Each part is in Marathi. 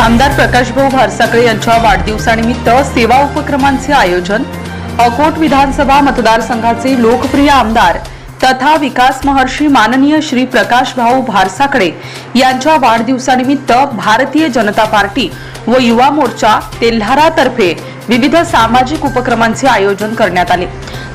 आमदार प्रकाशभाऊ भारसाकळे यांच्या वाढदिवसानिमित्त सेवा उपक्रमांचे आयोजन अकोट विधानसभा मतदारसंघाचे लोकप्रिय आमदार तथा विकास महर्षी माननीय श्री प्रकाशभाऊ भारसाकडे यांच्या वाढदिवसानिमित्त भारतीय जनता पार्टी व युवा मोर्चा तेल्हारातर्फे विविध सामाजिक उपक्रमांचे आयोजन करण्यात आले.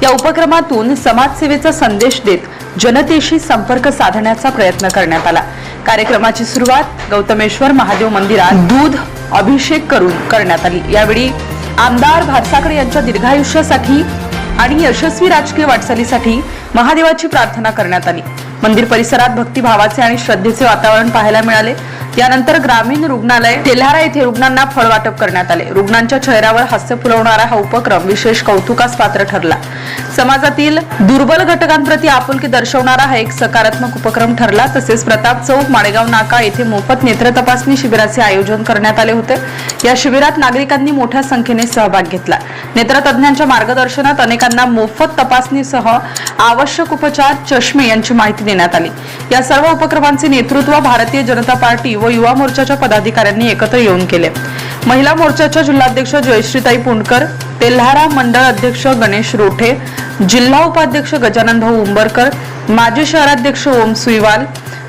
या उपक्रमातून समाजसेवेचा संदेश देत जनतेशी संपर्क साधण्याचा प्रयत्न करण्यात आला. कार्यक्रमाची सुरुवात गौतमेश्वर महादेव मंदिरात दूध अभिषेक करून करण्यात आली. यावेळी आमदार भारसाकडे यांच्या दीर्घायुष्यासाठी आणि यशस्वी राजकीय वाटचालीसाठी महादेवाची प्रार्थना करण्यात आली. मंदिर परिसरात भक्तिभावाचे आणि श्रद्धेचे वातावरण पाहायला मिळाले. यानंतर ग्रामीण रुग्णालय तेल्हारा येथे रुग्णांना फळ वाटप करण्यात आले. रुग्णांच्या चेहऱ्यावर हास्य फुलवणारा हा उपक्रम विशेष कौतुकास पात्र ठरला. समाजातील दुर्बल घटकांप्रती आपुलकी दर्शवणारा हा एक सकारात्मक उपक्रम ठरला. तसेच प्रताप चौक माळेगाव नाका येथे मोफत नेत्र तपासणी शिबिराचे आयोजन करण्यात आले होते. या शिबिरात नागरिकांनी मोठ्या संख्येने सहभाग घेतला. नेत्रतज्ञांच्या मार्गदर्शनात अनेकांना मोफत तपासणीसह आवश्यक उपचार चष्मे यांची माहिती देण्यात आली. या सर्व उपक्रमांचे नेतृत्व भारतीय जनता पार्टी व युवा मोर्चाच्या पदाधिकाऱ्यांनी एकत्र येऊन केले. महिला मोर्चाच्या जिल्हाध्यक्ष जयश्रीताई पुंडकर तेल्हारा मंडळ अध्यक्ष गणेश रोठे जिल्हा उपाध्यक्ष गजानन भाऊ उंबरकर माजी शहराध्यक्ष ओम सुईवाल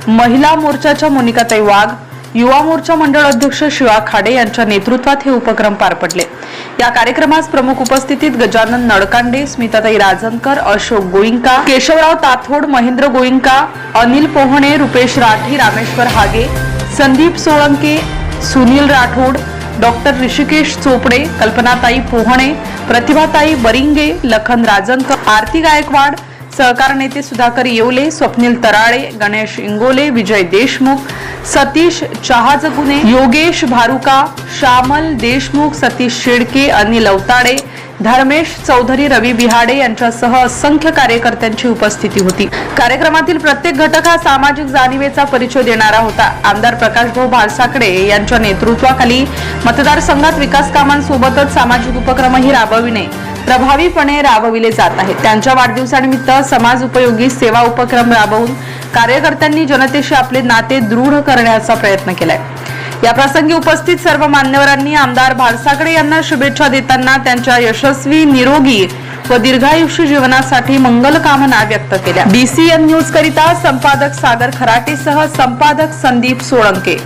महिला मोर्चाच्या मोनिकाताई वाघ युवा मोर्चा मंडळ अध्यक्ष शिवा खाडे यांच्या नेतृत्वात हे उपक्रम पार पडले. या कार्यक्रमास प्रमुख उपस्थितीत गजानन नडकांडे स्मिताताई राजनकर अशोक गोईंका केशवराव ताथोड महेंद्र गोईंका अनिल पोहणे रुपेश राठी रामेश्वर हागे संदीप सोळंके सुनील राठोड डॉक्टर ऋषिकेश चोपडे कल्पनाताई पोहणे प्रतिभाताई बरिंगे लखन राजनकर आरती गायकवाड सहकार नेते सुधाकर येवले स्वप्नील तराळे गणेश इंगोले विजय देशमुख सतीश चहाजगुने योगेश भारुका श्यामल देशमुख सतीश शेडके अनिल अवताडे धर्मेश चौधरी रवी बिहाडे यांच्यासह असंख्य कार्यकर्त्यांची उपस्थिती होती. कार्यक्रमातील प्रत्येक घटक हा सामाजिक जाणीवेचा परिचय देणारा होता. आमदार प्रकाशभाऊ भालसाकडे यांच्या नेतृत्वाखाली मतदारसंघात विकास कामांसोबतच सामाजिक उपक्रमही राबविणे प्रभावीपणे राबविले जात आहेत. त्यांच्या वाढदिवसानिमित्त समाज उपयोगी सेवा उपक्रम राबवून कार्यकर्त्यांनी जनतेशी आपले नाते दृढ करण्याचा प्रयत्न केलाय. या प्रसंगी उपस्थित सर्व मान्यवरांनी आमदार भारसाकडे यांना शुभेच्छा देताना त्यांच्या यशस्वी निरोगी व दीर्घायुष्य जीवनासाठी मंगल कामना व्यक्त केल्या. बीसीएन न्यूज करिता संपादक सागर खराटेसह संपादक संदीप सोळंके.